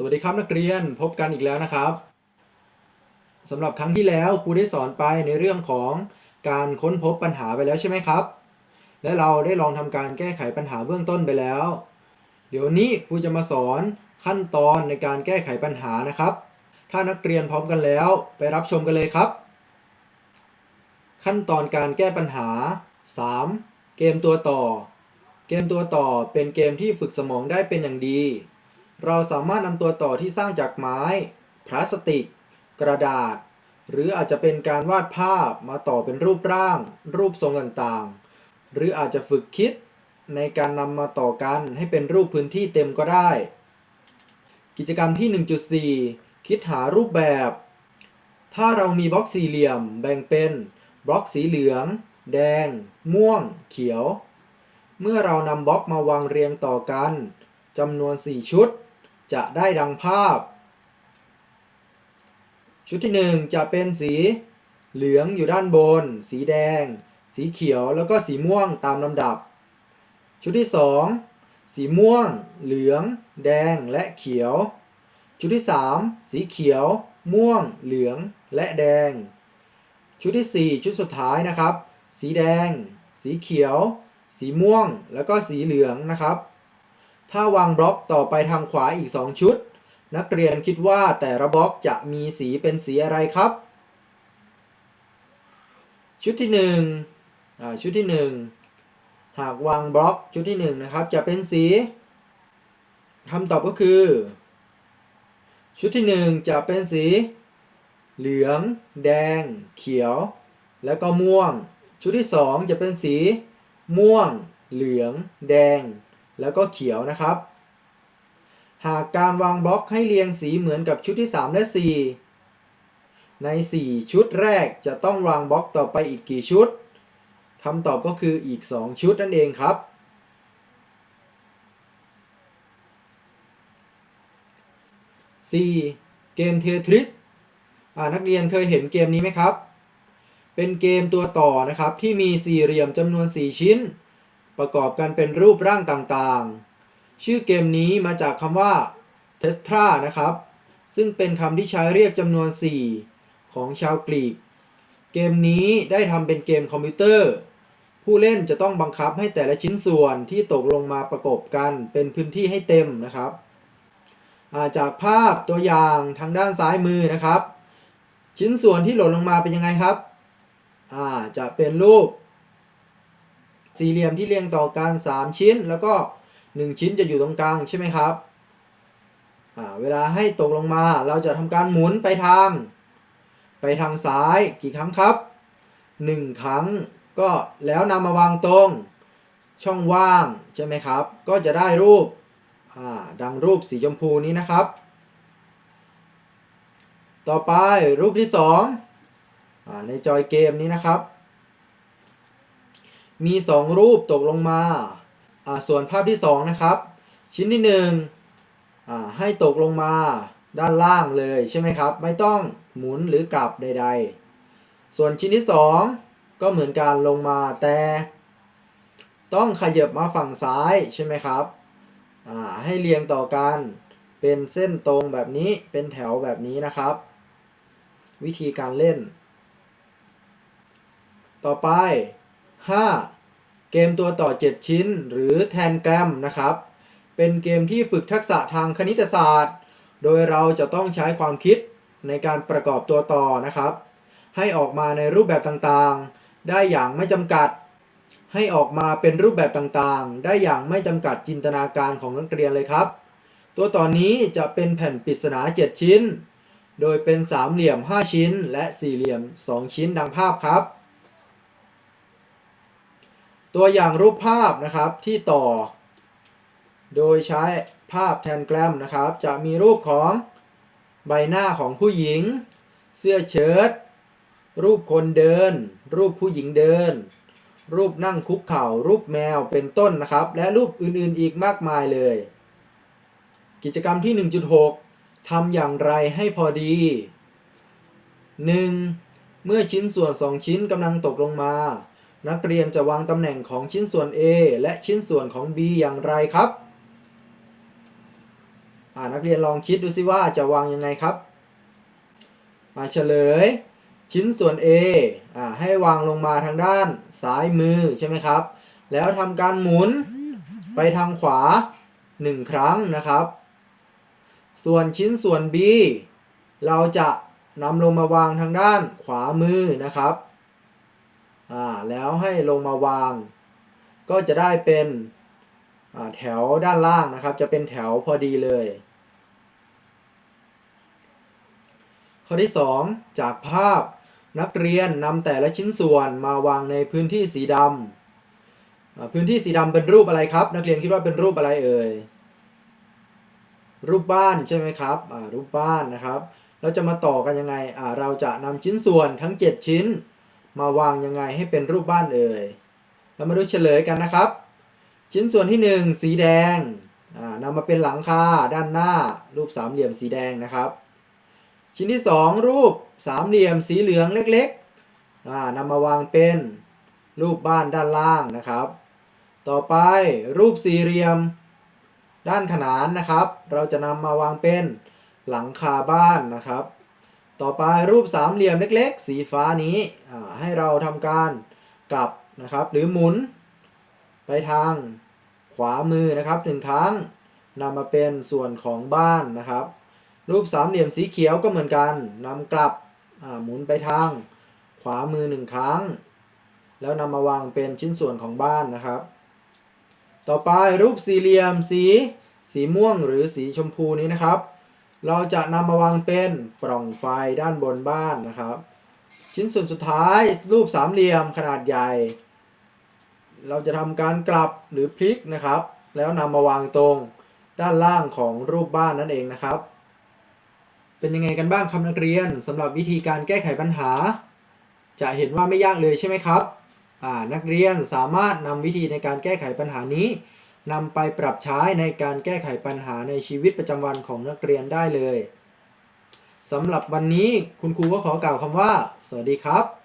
สวัสดีครับนักเรียนพบกันอีกแล้วนะครับสำหรับครั้งที่แล้วครูได้สอนไปในเรื่องของการค้นพบปัญหาไปแล้วใช่ไหมครับ และเราได้ลองทำการแก้ไขปัญหาเบื้องต้นไปแล้ว เดี๋ยวนี้ครูจะมาสอนขั้นตอนในการแก้ไขปัญหานะครับ ถ้านักเรียนพร้อมกันแล้วไปรับชมกันเลยครับ ขั้นตอนการแก้ปัญหา 3. เกมตัวต่อ เกมตัวต่อเป็นเกมที่ฝึกสมองได้เป็นอย่างดี เราสามารถนำตัวต่อที่สร้างจากไม้ พลาสติก กระดาษ หรืออาจจะเป็นการวาดภาพมาต่อเป็นรูปร่าง รูปทรงต่างๆ หรืออาจจะฝึกคิดในการนำมาต่อกันให้เป็นรูปพื้นที่เต็มก็ได้ กิจกรรมที่ 1.4 คิดหารูปแบบ ถ้าเรามีบล็อกสี่เหลี่ยม แบ่งเป็นบล็อกสีเหลือง แดง ม่วง เขียว เมื่อเรานำบล็อกมาวางเรียงต่อกันจำนวน 4 ชุด จะได้ดังภาพ ชุดที่ 1 จะเป็นสีเหลืองอยู่ด้านบน สีแดง สีเขียวแล้วก็สีม่วงตามลำดับ ชุดที่ 2 สีม่วง เหลือง แดงและเขียว ชุดที่ 3 สีเขียว ม่วง เหลืองและแดง ชุดที่ 4 ชุดสุดท้ายนะครับ สีแดง สีเขียว สีม่วง แล้วก็สีเหลืองนะครับ ถ้าวางบล็อกต่อไปทางขวาอีก 2 ชุด นักเรียนคิดว่าแต่ละบล็อกจะมีสีเป็นสีอะไรครับ ชุดที่1อ่าชุดที่ 1 หากวางบล็อกชุดที่1นะครับจะเป็นสีคำตอบก็คือ ชุดที่ 1 จะเป็นสี เหลือง แดง เขียว แล้วก็ม่วง ชุดที่ 2 จะเป็นสี ม่วง เหลือง แดง แล้วก็เขียวนะครับ หากการวางบล็อกให้เรียงสีเหมือนกับชุดที่ 3 และ 4 ใน 4 ชุดแรกจะต้องวางบล็อกต่อไปอีกกี่ชุดคำตอบก็คืออีก 2 ชุดนั่นเองครับ 4. เกมเททริสนักเรียนเคยเห็นเกมนี้ไหมครับ เป็นเกมตัวต่อนะครับที่มีสี่เหลี่ยมจำนวน 4 ชิ้น ประกอบกันเป็นรูปร่างต่างๆ ชื่อเกมนี้มาจากคำว่า t e s t r a นะครับ ซึ่งเป็นคำที่ใช้เรียกจำนวน 4 ของชาวกรีก เกมนี้ได้ทำเป็นเกมคอมพิวเตอร์ ผู้เล่นจะต้องบังคับให้แต่ละชิ้นส่วนที่ตกลงมาประกบกันเป็นพื้นที่ให้เต็มนะครับาจากภาพตัวอย่างทางด้านซ้ายมือนะครับ ชิ้นส่วนที่หล่นลงมาเป็นยังไงครับ อ่าจะเป็นรูป สี่เหลี่ยมที่เรียงต่อกัน3ชิ้น แล้วก็ 1 ชิ้นจะอยู่ตรงกลางใช่ไหมครับเวลาให้ตกลงมาเราจะทำการหมุนไปทาง ไปทางซ้ายกี่ครั้งครับ 1 ครั้งก็แล้วนำมาวางตรงช่องว่างใช่ไหมครับ ก็จะได้รูปดังรูปสีชมพูนี้นะครับ ต่อไปรูปที่2อ่าในจอยเกมนี้นะครับ มี 2 รูปตกลงมาอ่าส่วนภาพที่ 2 นะครับ ชิ้นที่1อ่าให้ตกลงมาด้านล่างเลยใช่ไหมครับ ไม่ต้องหมุนหรือกลับใด ๆ ส่วนชิ้นที่ 2 ก็เหมือนการลงมาแต่ ต้องขยับมาฝั่งซ้ายใช่ไหมครับอ่าให้เรียงต่อกันเป็นเส้นตรงแบบนี้เป็นแถวแบบนี้นะครับ วิธีการเล่น ต่อไป 5. เกมตัวต่อ 7 ชิ้น หรือแทนแกรมนะครับ เป็นเกมที่ฝึกทักษะทางคณิตศาสตร์ โดยเราจะต้องใช้ความคิดในการประกอบตัวต่อนะครับ ให้ออกมาในรูปแบบต่างๆ ได้อย่างไม่จำกัด ให้ออกมาเป็นรูปแบบต่างๆ ได้อย่างไม่จำกัดจินตนาการของนักเรียนเลยครับ ตัวต่อนนี้จะเป็นแผ่นปริศนา 7 ชิ้น โดยเป็นสามเหลี่ยม 5 ชิ้น และสี่เหลี่ยม 2 ชิ้นดังภาพครับ ตัวอย่างรูปภาพนะครับที่ต่อ โดยใช้ภาพแทนแกรมนะครับ จะมีรูปของใบหน้าของผู้หญิง เสื้อเชิ้ตรูปคนเดิน รูปผู้หญิงเดิน รูปนั่งคุกเข่า รูปแมวเป็นต้นนะครับ และรูปอื่นๆอีกมากมายเลย กิจกรรมที่ 1.6ทำอย่างไรให้พอดี 1. เมื่อชิ้นส่วน 2 ชิ้นกำลังตกลงมา นักเรียนจะวางตำแหน่งของชิ้นส่วน A และชิ้นส่วนของ B อย่างไรครับอ่านักเรียนลองคิดดูซิว่าจะวางยังไงครับมาเฉลย ชิ้นส่วน A อ่าให้วางลงมาทางด้านซ้ายมือใช่ไหมครับ แล้วทำการหมุนไปทางขวา 1 ครั้งนะครับ ส่วนชิ้นส่วน B เราจะนำลงมาวางทางด้านขวามือนะครับ อ่าแล้วให้ลงมาวาง ก็จะได้เป็นแถวด้านล่างนะครับ จะเป็นแถวพอดีเลย ข้อที่ 2 จากภาพนักเรียนนำแต่ละชิ้นส่วนมาวางในพื้นที่สีดำพื้นที่สีดำเป็นรูปอะไรครับ นักเรียนคิดว่าเป็นรูปอะไรเอ่ยรูปบ้านใช่ไหมครับอ่ารูปบ้านนะครับ เราจะมาต่อกันยังไงอ่าเราจะนำชิ้นส่วนทั้ง 7 ชิ้น มาวางยังไงให้เป็นรูปบ้านเอ่ยเรามาดูเฉลยกันนะครับ ชิ้นส่วนที่ 1 สีแดงอ่านำมาเป็นหลังคาด้านหน้า รูปสามเหลี่ยมสีแดงนะครับ ชิ้นที่ 2 รูปสามเหลี่ยมสีเหลืองเล็กๆอ่านำมาวางเป็นรูปบ้านด้านล่างนะครับ ต่อไปรูปสี่เหลี่ยมด้านขนานนะครับ เราจะนำมาวางเป็นหลังคาบ้านนะครับ ต่อไปรูปสามเหลี่ยมเล็ก ๆ สีฟ้านี้ให้เราทำการกลับนะครับ หรือหมุนไปทางขวามือนะครับหนึ่งครั้งนำมาเป็นส่วนของบ้านนะครับ รูปสามเหลี่ยมสีเขียวก็เหมือนกันนำกลับหมุนไปทางขวามือหนึ่งครั้ง แล้วนำมาวางเป็นชิ้นส่วนของบ้านนะครับ ต่อไปรูปสี่เหลี่ยมสี สีม่วงหรือสีชมพูนี้นะครับ เราจะนำมาวางเป็นปล่องไฟด้านบนบ้านนะครับ ชิ้นส่วนสุดท้ายรูปสามเหลี่ยมขนาดใหญ่ เราจะทำการกลับหรือพลิกนะครับ แล้วนำมาวางตรงด้านล่างของรูปบ้านนั่นเองนะครับ เป็นยังไงกันบ้างครับนักเรียนสำหรับวิธีการแก้ไขปัญหา จะเห็นว่าไม่ยากเลยใช่ไหมครับนักเรียนสามารถนำวิธีในการแก้ไขปัญหานี้ นำไปปรับใช้ในการแก้ไขปัญหาในชีวิตประจำวันของนักเรียนได้เลยสำหรับวันนี้คุณครูก็ขอกล่าวคำว่า สวัสดีครับ